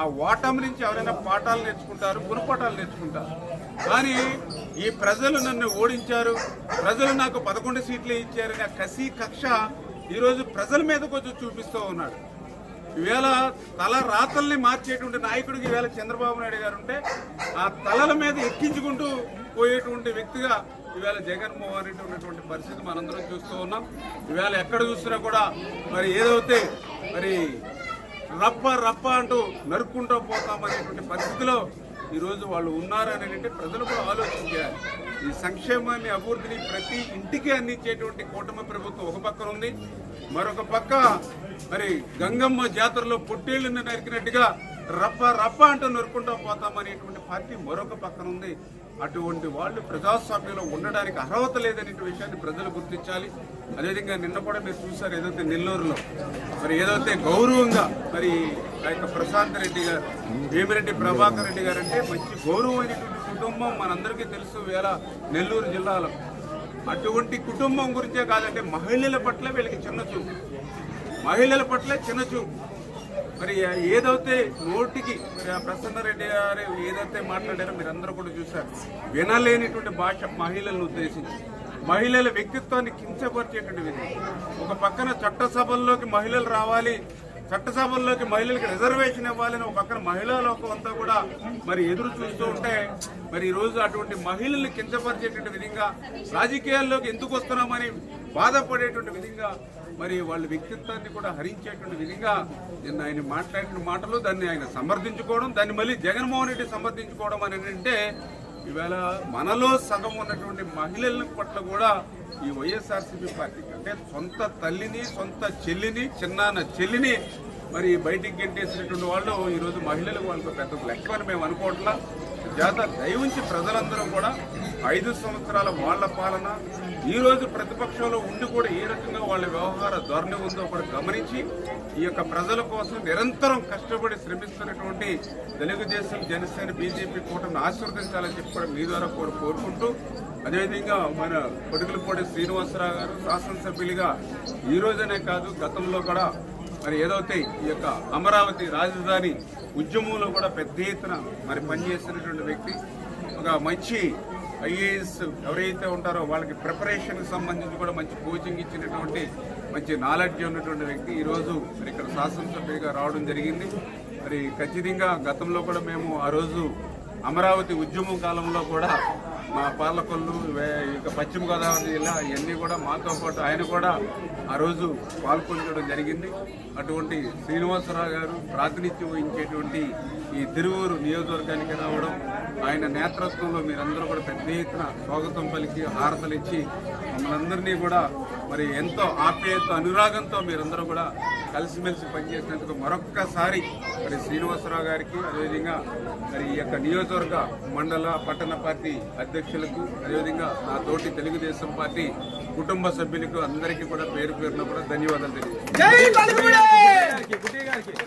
ఆ ఓటమి నుంచి ఎవరైనా పాఠాలు నేర్చుకుంటారు గుణపాఠాలు నేర్చుకుంటారు. కానీ ఈ ప్రజలు నన్ను ఓడించారు ప్రజలు నాకు పదకొండు సీట్లు ఇచ్చారనే కసి కక్ష ఈరోజు ప్రజల మీద కొంచెం చూపిస్తూ ఉన్నాడు. ఈవేళ తల రాతల్ని మార్చేటువంటి నాయకుడికి ఈవేళ చంద్రబాబు నాయుడు గారు ఉంటే ఆ తలల మీద ఎక్కించుకుంటూ పోయేటువంటి వ్యక్తిగా ఈవేళ జగన్మోహన్ రెడ్డి ఉన్నటువంటి పరిస్థితి మనందరం చూస్తూ ఉన్నాం. ఈవేళ ఎక్కడ చూసినా కూడా మరి ఏదైతే మరి రప్ప రప్ప అంటూ నరుక్కుంటూ పోతామనేటువంటి పరిస్థితిలో ఈరోజు వాళ్ళు ఉన్నారనేటువంటి ప్రజలు కూడా ఆలోచించారు. ఈ సంక్షేమాన్ని అభివృద్ధిని ప్రతి ఇంటికి అందించేటువంటి కూటమి ప్రభుత్వం ఒక పక్కన ఉంది. మరొక పక్క మరి గంగమ్మ జాతరలో పొట్టేళ్ళను నరికినట్టుగా రప్ప రప్ప అంటూ నరుక్కుంటూ పోతామనేటువంటి పార్టీ మరొక పక్కన ఉంది. అటువంటి వాళ్ళు ప్రజాస్వామ్యంలో ఉండడానికి అర్హత లేదనే విషయాన్ని ప్రజలు గుర్తించాలి. అదేవిధంగా నిన్న కూడా మీరు చూసారు ఏదైతే నెల్లూరులో మరి ఏదైతే గౌరవంగా మరి ఆ యొక్క ప్రశాంత్ రెడ్డి గారు భీమిరెడ్డి ప్రభాకర్ రెడ్డి గారు అంటే మంచి గౌరవమైనటువంటి కుటుంబం మనందరికీ తెలుసు వేళ నెల్లూరు జిల్లాలో. అటువంటి కుటుంబం గురించే కాదంటే మహిళల పట్ల వీళ్ళకి చిన్న చూపు. మహిళల పట్ల చిన్న చూపు. మరి ఏదైతే నోటికి మరి ఆ ప్రసన్న రెడ్డి గారు ఏదైతే మాట్లాడారో మీరు అందరూ కూడా చూశారు. వినలేనిటువంటి భాష మహిళలను ఉద్దేశించి మహిళల వ్యక్తిత్వాన్ని కించపరిచేటువంటి విధంగా. ఒక పక్కన చట్టసభల్లోకి మహిళలు రావాలి చట్టసభల్లోకి మహిళలకు రిజర్వేషన్ ఇవ్వాలని ఒక పక్కన మహిళా లోకం అంతా కూడా మరి ఎదురు చూస్తూ ఉంటే మరి ఈరోజు రోజు అటువంటి మహిళల్ని కించపరిచేటువంటి విధంగా రాజకీయాల్లోకి ఎందుకు వస్తున్నామని బాధపడేటువంటి విధంగా మరి వాళ్ళ వ్యక్తిత్వాన్ని కూడా హరించేటువంటి విధంగా నిన్న ఆయన మాట్లాడిన మాటలు దాన్ని ఆయన సమర్థించుకోవడం దాన్ని మళ్ళీ జగన్మోహన్ రెడ్డి సమర్థించుకోవడం అని అంటే ఈవేళ మనలో సగం ఉన్నటువంటి మహిళల పట్ల కూడా ఈ వైఎస్ఆర్సీపీ పార్టీకి అంటే సొంత తల్లిని సొంత చెల్లిని చిన్నాన్న చెల్లిని మరి బయటికి గెంటేసినటువంటి వాళ్ళు ఈరోజు మహిళలకు వాళ్ళకు పెద్ద లెక్క అని మేము అనుకోవట్లా. జాత దయవుంచి ప్రజలందరూ కూడా ఐదు సంవత్సరాల వాళ్ళ పాలన ఈ రోజు ప్రతిపక్షంలో ఉండి కూడా ఏ రకంగా వాళ్ళ వ్యవహార ధోరణి ఉందో కూడా గమనించి ఈ యొక్క ప్రజల కోసం నిరంతరం కష్టపడి శ్రమిస్తున్నటువంటి తెలుగుదేశం జనసేన బీజేపీ కూటమిని ఆశీర్వదించాలని చెప్పి కూడా మీ ద్వారా కూడా కోరుకుంటూ అదేవిధంగా మన కొడుకులపూడి శ్రీనివాసరావు గారు శాసనసభ్యులుగా ఈ రోజనే కాదు గతంలో కూడా మరి ఏదైతే ఈ యొక్క అమరావతి రాజధాని ఉద్యమంలో కూడా పెద్ద ఎత్తున మరి పనిచేసినటువంటి వ్యక్తి ఒక మంచి ఐఏఎస్ ఎవరైతే ఉంటారో వాళ్ళకి ప్రిపరేషన్కి సంబంధించి కూడా మంచి కోచింగ్ ఇచ్చినటువంటి మంచి నాలెడ్జ్ ఉన్నటువంటి వ్యక్తి ఈరోజు మరి ఇక్కడ శాసనసభ్యుగా రావడం జరిగింది. మరి ఖచ్చితంగా గతంలో కూడా మేము ఆ రోజు అమరావతి ఉద్యమం కాలంలో కూడా మా పాలకొల్లు వే- పశ్చిమ గోదావరి జిల్లా ఇవన్నీ కూడా మాతో పాటు ఆయన కూడా ఆ రోజు పాల్గొనడం జరిగింది. అటువంటి శ్రీనివాసరావు గారు ప్రాతినిధ్యం వహించేటువంటి ఈ తిరువూరు నియోజకవర్గానికి రావడం ఆయన నేతృత్వంలో మీరందరూ కూడా పెద్ద ఎత్తున స్వాగతం పలికి హారతలు ఇచ్చి మమ్మల్ని అందరినీ కూడా మరి ఎంతో ఆప్యాయత అనురాగంతో మీరందరూ కూడా కలిసిమెలిసి పనిచేసినందుకు మరొక్కసారి మరి శ్రీనివాసరావు గారికి అదేవిధంగా మరి ఈ యొక్క నియోజకవర్గ మండల పట్టణ పార్టీ అధ్యక్షులకు అదేవిధంగా నా తోటి తెలుగుదేశం పార్టీ కుటుంబ సభ్యులకు అందరికీ కూడా పేరు పేరున కూడా ధన్యవాదాలు తెలియజేస్తాను